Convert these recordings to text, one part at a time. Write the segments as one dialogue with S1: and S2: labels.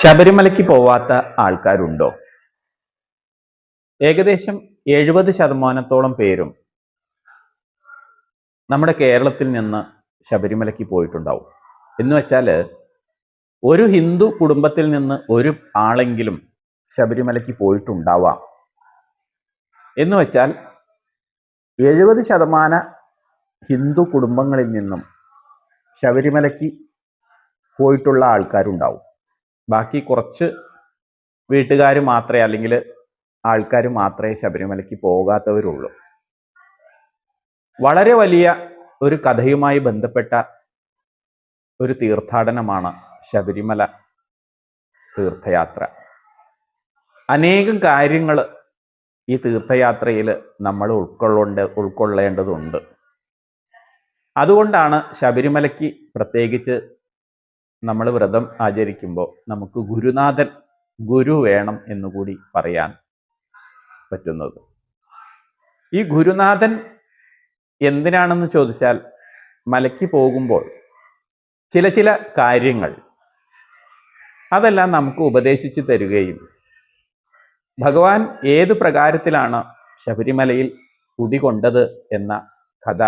S1: ശബരിമലയ്ക്ക് പോവാത്ത ആൾക്കാരുണ്ടോ? ഏകദേശം എഴുപത് ശതമാനത്തോളം പേരും നമ്മുടെ കേരളത്തിൽ നിന്ന് ശബരിമലയ്ക്ക് പോയിട്ടുണ്ടാവും. എന്ന് വെച്ചാൽ ഒരു ഹിന്ദു കുടുംബത്തിൽ നിന്ന് ഒരു ആളെങ്കിലും ശബരിമലയ്ക്ക് പോയിട്ടുണ്ടാവാം. എന്ന് വെച്ചാൽ എഴുപത് ശതമാന ഹിന്ദു കുടുംബങ്ങളിൽ നിന്നും ശബരിമലയ്ക്ക് പോയിട്ടുള്ള ആൾക്കാരുണ്ടാവും. ബാക്കി കുറച്ച് വീട്ടുകാർ മാത്രമേ അല്ലെങ്കിൽ ആൾക്കാർ മാത്രമേ ശബരിമലയ്ക്ക് പോകാത്തവരുള്ളൂ. വളരെ വലിയ ഒരു കഥയുമായി ബന്ധപ്പെട്ട ഒരു തീർത്ഥാടനമാണ് ശബരിമല തീർത്ഥയാത്ര. അനേകം കാര്യങ്ങൾ ഈ തീർത്ഥയാത്രയിൽ നമ്മൾ ഉൾക്കൊള്ളേണ്ട ഉൾക്കൊള്ളേണ്ടതുണ്ട്. അതുകൊണ്ടാണ് ശബരിമലയ്ക്ക് പ്രത്യേകിച്ച് നമ്മൾ വ്രതം ആചരിക്കുമ്പോൾ നമുക്ക് ഗുരുനാഥൻ ഗുരു വേണം എന്നുകൂടി പറയാൻ പറ്റുന്നത്. ഈ ഗുരുനാഥൻ എന്തിനാണെന്ന് ചോദിച്ചാൽ മലയ്ക്ക് പോകുമ്പോൾ ചില ചില കാര്യങ്ങൾ അതെല്ലാം നമുക്ക് ഉപദേശിച്ചു തരികയും ഭഗവാൻ ഏത് പ്രകാരത്തിലാണ് ശബരിമലയിൽ കുടികൊണ്ടത് എന്ന കഥ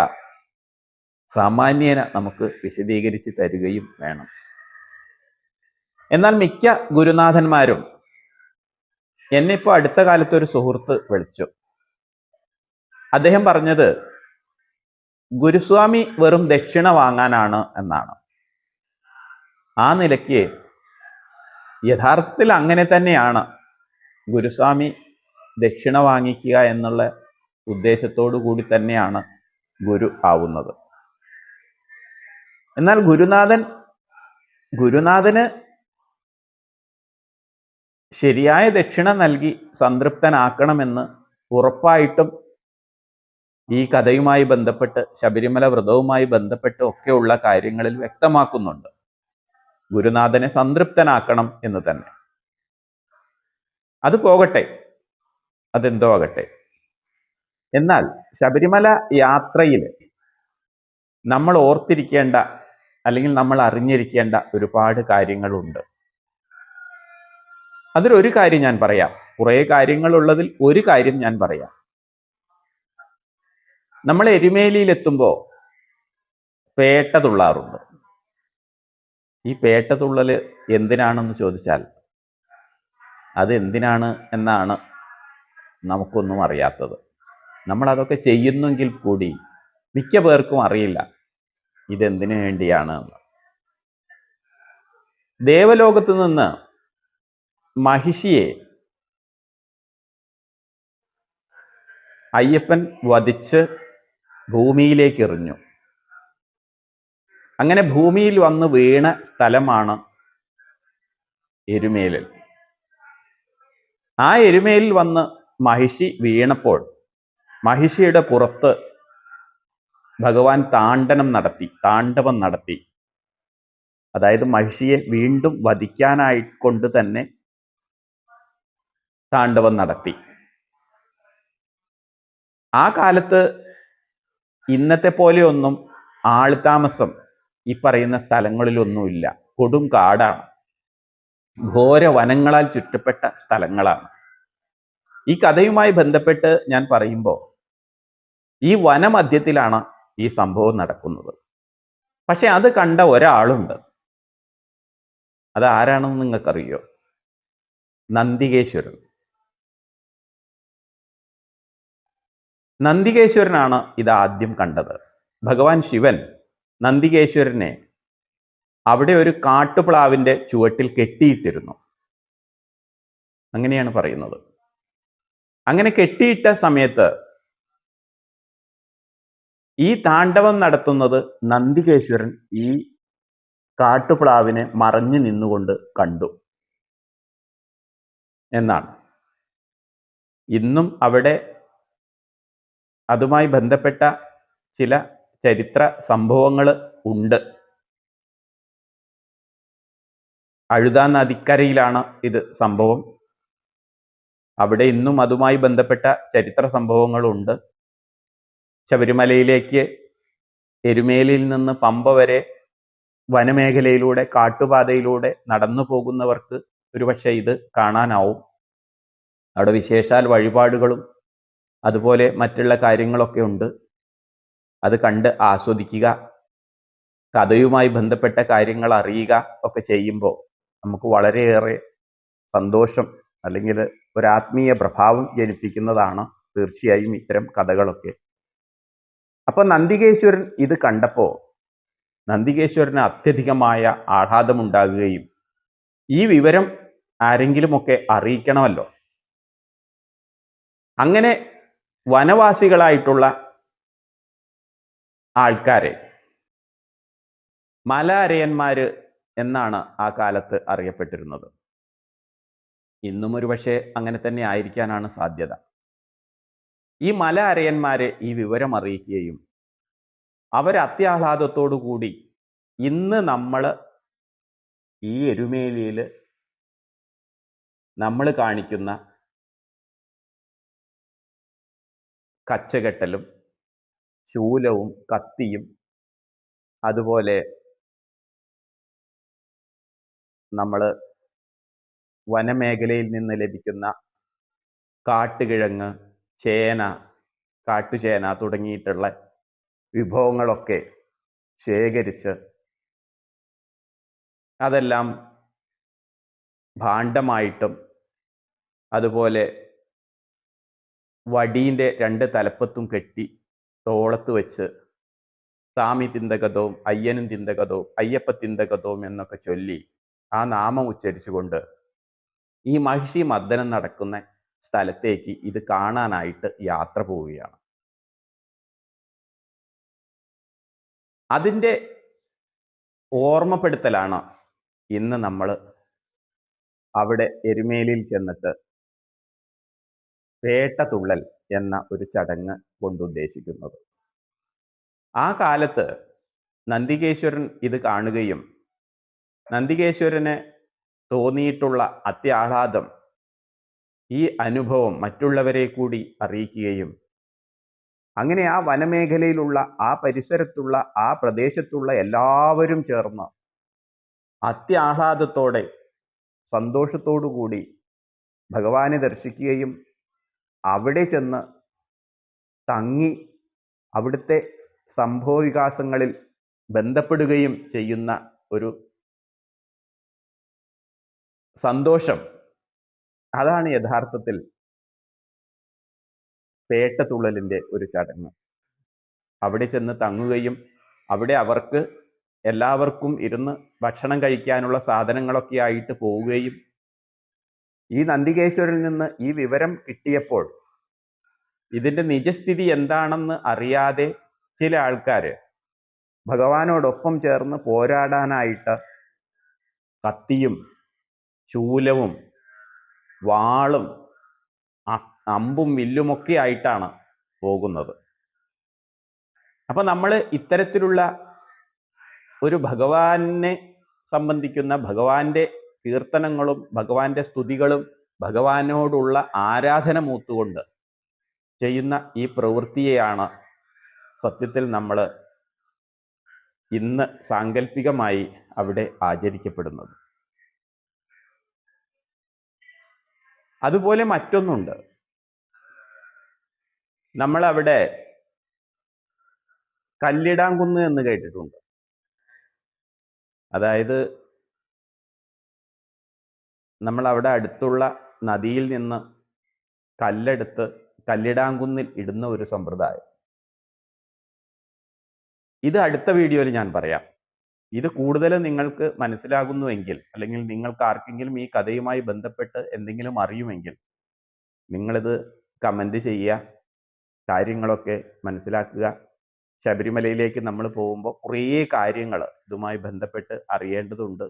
S1: സാമാന്യേന നമുക്ക് വിശദീകരിച്ച് തരികയും വേണം. എന്നാൽ മിക്ക ഗുരുനാഥന്മാരും എന്നെ ഇപ്പോൾ അടുത്ത കാലത്ത് ഒരു സുഹൃത്ത് വിളിച്ചു. അദ്ദേഹം പറഞ്ഞത് ഗുരുസ്വാമി വെറും ദക്ഷിണ വാങ്ങാനാണ് എന്നാണ്. ആ നിലയ്ക്ക് യഥാർത്ഥത്തിൽ അങ്ങനെ തന്നെയാണ് ഗുരുസ്വാമി ദക്ഷിണ വാങ്ങിക്കുക എന്നുള്ള ഉദ്ദേശത്തോടു കൂടി തന്നെയാണ് ഗുരു ആവുന്നത്. എന്നാൽ ഗുരുനാഥൻ ഗുരുനാഥന് ശരിയായ ദക്ഷിണ നൽകി സംതൃപ്തനാക്കണമെന്ന് ഉറപ്പായിട്ടും ഈ കഥയുമായി ബന്ധപ്പെട്ട് ശബരിമല വ്രതവുമായി ബന്ധപ്പെട്ട് ഒക്കെയുള്ള കാര്യങ്ങളിൽ വ്യക്തമാക്കുന്നുണ്ട്. ഗുരുനാഥനെ സംതൃപ്തനാക്കണം എന്ന് തന്നെ. അത് പോകട്ടെ. അതെന്തോ ആകട്ടെ. എന്നാൽ ശബരിമല യാത്രയിൽ നമ്മൾ ഓർത്തിരിക്കേണ്ട അല്ലെങ്കിൽ നമ്മൾ അറിഞ്ഞിരിക്കേണ്ട ഒരുപാട് കാര്യങ്ങളുണ്ട്. അതിലൊരു കാര്യം ഞാൻ പറയാം. കുറേ കാര്യങ്ങളുള്ളതിൽ ഒരു കാര്യം ഞാൻ പറയാം. നമ്മൾ എരുമേലിയിലെത്തുമ്പോൾ പേട്ട തുള്ളാറുണ്ട്. ഈ പേട്ട തുള്ളൽ എന്തിനാണെന്ന് ചോദിച്ചാൽ അത് എന്തിനാണ് എന്നാണ് നമുക്കൊന്നും അറിയാത്തത്. നമ്മൾ അതൊക്കെ ചെയ്യുന്നെങ്കിൽ കൂടി മിക്ക പേർക്കും അറിയില്ല ഇതെന്തിനു വേണ്ടിയാണ് ദേവലോകത്ത് നിന്ന് മഹിഷിയെ അയ്യപ്പൻ വധിച്ച് ഭൂമിയിലേക്ക് എറിഞ്ഞു അങ്ങനെ ഭൂമിയിൽ വന്ന് വീണ സ്ഥലമാണ് എരുമേലിൽ. ആ എരുമേലിൽ വന്ന് മഹിഷി വീണപ്പോൾ മഹിഷിയുടെ പുറത്ത് ഭഗവാൻ താണ്ഡനം നടത്തി താണ്ഡവം നടത്തി. അതായത് മഹിഷിയെ വീണ്ടും വധിക്കാനായി കൊണ്ട് തന്നെ താണ്ഡവം നടത്തി. ആ കാലത്ത് ഇന്നത്തെ പോലെയൊന്നും ആൾതാമസം ഈ പറയുന്ന സ്ഥലങ്ങളിലൊന്നുമില്ല. കൊടും കാടാണ്. ഘോര വനങ്ങളാൽ ചുറ്റപ്പെട്ട സ്ഥലങ്ങളാണ്. ഈ കഥയുമായി ബന്ധപ്പെട്ട് ഞാൻ പറയുമ്പോൾ ഈ വനമധ്യത്തിലാണ് ഈ സംഭവം നടക്കുന്നത്. പക്ഷെ അത് കണ്ട ഒരാളുണ്ട്. അത് ആരാണെന്ന് നിങ്ങൾക്കറിയോ? നന്ദികേശ്വരൻ. നന്ദികേശ്വരനാണ് ഇത് ആദ്യം കണ്ടത്. ഭഗവാൻ ശിവൻ നന്ദികേശ്വരനെ അവിടെ ഒരു കാട്ടുപ്ലാവിന്റെ ചുവട്ടിൽ കെട്ടിയിട്ടിരുന്നു. അങ്ങനെയാണ് പറയുന്നത്. അങ്ങനെ കെട്ടിയിട്ട സമയത്ത് ഈ താണ്ഡവം നടത്തുന്നത് നന്ദികേശ്വരൻ ഈ കാട്ടുപ്ലാവിനെ മറഞ്ഞു നിന്നുകൊണ്ട് കണ്ടു എന്നാണ്. ഇന്നും അവിടെ അതുമായി ബന്ധപ്പെട്ട ചില ചരിത്ര സംഭവങ്ങൾ ഉണ്ട്. അഴുതാ നദിക്കരയിലാണ് ഇത് സംഭവം. അവിടെ ഇന്നും അതുമായി ബന്ധപ്പെട്ട ചരിത്ര സംഭവങ്ങളുണ്ട് ശബരിമലയിലേക്ക് എരുമേലിയിൽ നിന്ന് പമ്പ വരെ വനമേഖലയിലൂടെ കാട്ടുപാതയിലൂടെ നടന്നു പോകുന്നവർക്ക് ഒരുപക്ഷെ ഇത് കാണാനാവും. അവിടെ വിശേഷാൽ വഴിപാടുകളും അതുപോലെ മറ്റുള്ള കാര്യങ്ങളൊക്കെ ഉണ്ട്. അത് കണ്ട് ആസ്വദിക്കുക കഥയുമായി ബന്ധപ്പെട്ട കാര്യങ്ങൾ അറിയുക ഒക്കെ ചെയ്യുമ്പോൾ നമുക്ക് വളരെയേറെ സന്തോഷം അല്ലെങ്കിൽ ഒരു ആത്മീയ പ്രഭാവം ജനിപ്പിക്കുന്നതാണ് തീർച്ചയായും ഇത്തരം കഥകളൊക്കെ. അപ്പൊ നന്ദികേശ്വരൻ ഇത് കണ്ടപ്പോ നന്ദികേശ്വരന് അത്യധികമായ ആഹ്ലാദമുണ്ടാകുകയും ഈ വിവരം ആരെങ്കിലുമൊക്കെ അറിയിക്കണമല്ലോ. അങ്ങനെ വനവാസികളായിട്ടുള്ള ആൾക്കാരെ. മലാരയന്മാര് എന്നാണ് ആ കാലത്ത് അറിയപ്പെട്ടിരുന്നത്. ഇന്നും ഒരു പക്ഷേ അങ്ങനെ തന്നെ ആയിരിക്കാനാണ് സാധ്യത. ഈ മല അരയന്മാരെ ഈ വിവരം അറിയിക്കുകയും അവർ അത്യാഹ്ലാദത്തോടു കൂടി ഇന്ന് നമ്മൾ ഈ എരുമേലിയിൽ നമ്മൾ കാണിക്കുന്ന കച്ചകെട്ടലും ശൂലവും കത്തിയും അതുപോലെ നമ്മൾ വനമേഖലയിൽ നിന്ന് ലഭിക്കുന്ന കാട്ടുകിഴങ്ങ് ചേന കാട്ടുചേന തുടങ്ങിയിട്ടുള്ള വിഭവങ്ങളൊക്കെ ശേഖരിച്ച് അതെല്ലാം ഭാണ്ഡമായിട്ടും അതുപോലെ വടീന്റെ രണ്ട് തലപ്പത്തും കെട്ടി തോളത്ത് വെച്ച് സ്വാമി തിന്തകതവും അയ്യനും തിന്തകതവും അയ്യപ്പ തിന്തകതവും എന്നൊക്കെ ചൊല്ലി ആ നാമം ഉച്ചരിച്ചുകൊണ്ട് ഈ മഹിഷി മദ്ദനം നടക്കുന്ന സ്ഥലത്തേക്ക് ഇത് കാണാനായിട്ട് യാത്ര പോവുകയാണ്. അതിന്റെ ഓർമ്മപ്പെടുത്തലാണ് ഇന്ന് നമ്മൾ അവിടെ എരുമേലിയിൽ ചെന്നിട്ട് വേട്ടതുള്ളൽ എന്ന ഒരു ചടങ്ങ് കൊണ്ടുദ്ദേശിക്കുന്നത്. ആ കാലത്ത് നന്ദികേശ്വരൻ ഇത് കാണുകയും നന്ദികേശ്വരന് തോന്നിയിട്ടുള്ള അത്യാഹ്ലാദം ഈ അനുഭവം മറ്റുള്ളവരെ കൂടി അറിയിക്കുകയും അങ്ങനെ ആ വനമേഖലയിലുള്ള ആ പരിസരത്തുള്ള ആ പ്രദേശത്തുള്ള എല്ലാവരും ചേർന്ന് അത്യാഹ്ലാദത്തോടെ സന്തോഷത്തോടു കൂടി ഭഗവാനെ ദർശിക്കുകയും അവിടെ ചെന്ന് തങ്ങി അവിടുത്തെ സംഭവ വികാസങ്ങളിൽ ബന്ധപ്പെടുകയും ചെയ്യുന്ന ഒരു സന്തോഷം. അതാണ് യഥാർത്ഥത്തിൽ പേട്ടതുള്ളലിന്റെ ഒരു ചടങ്ങ്. അവിടെ ചെന്ന് തങ്ങുകയും അവിടെ അവർക്ക് എല്ലാവർക്കും ഇരുന്ന് ഭക്ഷണം കഴിക്കാനുള്ള സാധനങ്ങളൊക്കെ ആയിട്ട് പോവുകയും ഈ നന്ദികേശ്വരിൽ നിന്ന് ഈ വിവരം കിട്ടിയപ്പോൾ ഇതിന്റെ നിജസ്ഥിതി എന്താണെന്ന് അറിയാതെ ചില ആൾക്കാർ ഭഗവാനോടൊപ്പം ചേർന്ന് പോരാടാനായിട്ട് കത്തിയും ശൂലവും വാളും അമ്പും വില്ലുമൊക്കെ ആയിട്ടാണ് പോകുന്നത്. അപ്പൊ നമ്മൾ ഇത്തരത്തിലുള്ള ഒരു ഭഗവാനെ സംബന്ധിക്കുന്ന ഭഗവാന്റെ കീർത്തനങ്ങളും ഭഗവാന്റെ സ്തുതികളും ഭഗവാനോടുള്ള ആരാധന മൂത്തുകൊണ്ട് ചെയ്യുന്ന ഈ പ്രവൃത്തിയെയാണ് സത്യത്തിൽ നമ്മൾ ഇന്ന് സാങ്കല്പികമായി അവിടെ ആചരിക്കപ്പെടുന്നത്. അതുപോലെ മറ്റൊന്നുണ്ട്. നമ്മളവിടെ കല്ലിടാംകുന്ന് എന്ന് കേട്ടിട്ടുണ്ട്. അതായത് നമ്മൾ അവിടെ അടുത്തുള്ള നദിയിൽ നിന്ന് കല്ലെടുത്ത് കല്ലിടാങ്കുന്നിൽ ഇടുന്ന ഒരു സമ്പ്രദായം. ഇത് അടുത്ത വീഡിയോയിൽ ഞാൻ പറയാം. ഇത് കൂടുതൽ നിങ്ങൾക്ക് മനസ്സിലാകുന്നുവെങ്കിൽ അല്ലെങ്കിൽ നിങ്ങൾക്ക് ആർക്കെങ്കിലും ഈ കഥയുമായി ബന്ധപ്പെട്ട് എന്തെങ്കിലും അറിയുമെങ്കിൽ നിങ്ങളിത് കമന്റ് ചെയ്യുക കാര്യങ്ങളൊക്കെ മനസ്സിലാക്കുക. ശബരിമലയിലേക്ക് നമ്മൾ പോകുമ്പോൾ കുറേ കാര്യങ്ങൾ ഇതുമായി ബന്ധപ്പെട്ട് അറിയേണ്ടതുണ്ട്.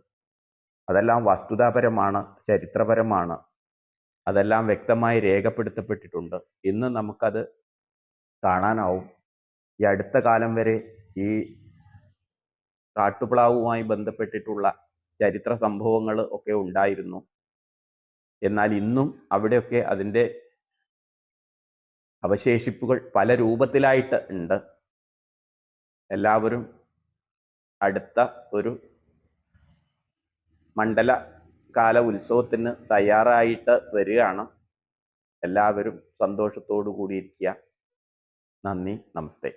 S1: അതെല്ലാം വസ്തുതാപരമാണ് ചരിത്രപരമാണ്. അതെല്ലാം വ്യക്തമായി രേഖപ്പെടുത്തപ്പെട്ടിട്ടുണ്ട്. ഇന്ന് നമുക്കത് കാണാനാവും. ഈ അടുത്ത കാലം വരെ ഈ കാട്ടുപ്ലാവുമായി ബന്ധപ്പെട്ടിട്ടുള്ള ചരിത്ര സംഭവങ്ങൾ ഒക്കെ ഉണ്ടായിരുന്നു. എന്നാൽ ഇന്നും അവിടെയൊക്കെ അതിന്റെ അവശേഷിപ്പുകൾ പല രൂപത്തിലായിട്ട് ഉണ്ട്. എല്ലാവരും അടുത്ത ഒരു മണ്ഡല കാല ഉത്സവത്തിന് തയ്യാറായിട്ട് വരികയാണ്. എല്ലാവരും സന്തോഷത്തോടു കൂടിയിരിക്കുക നന്ദി നമസ്തേ.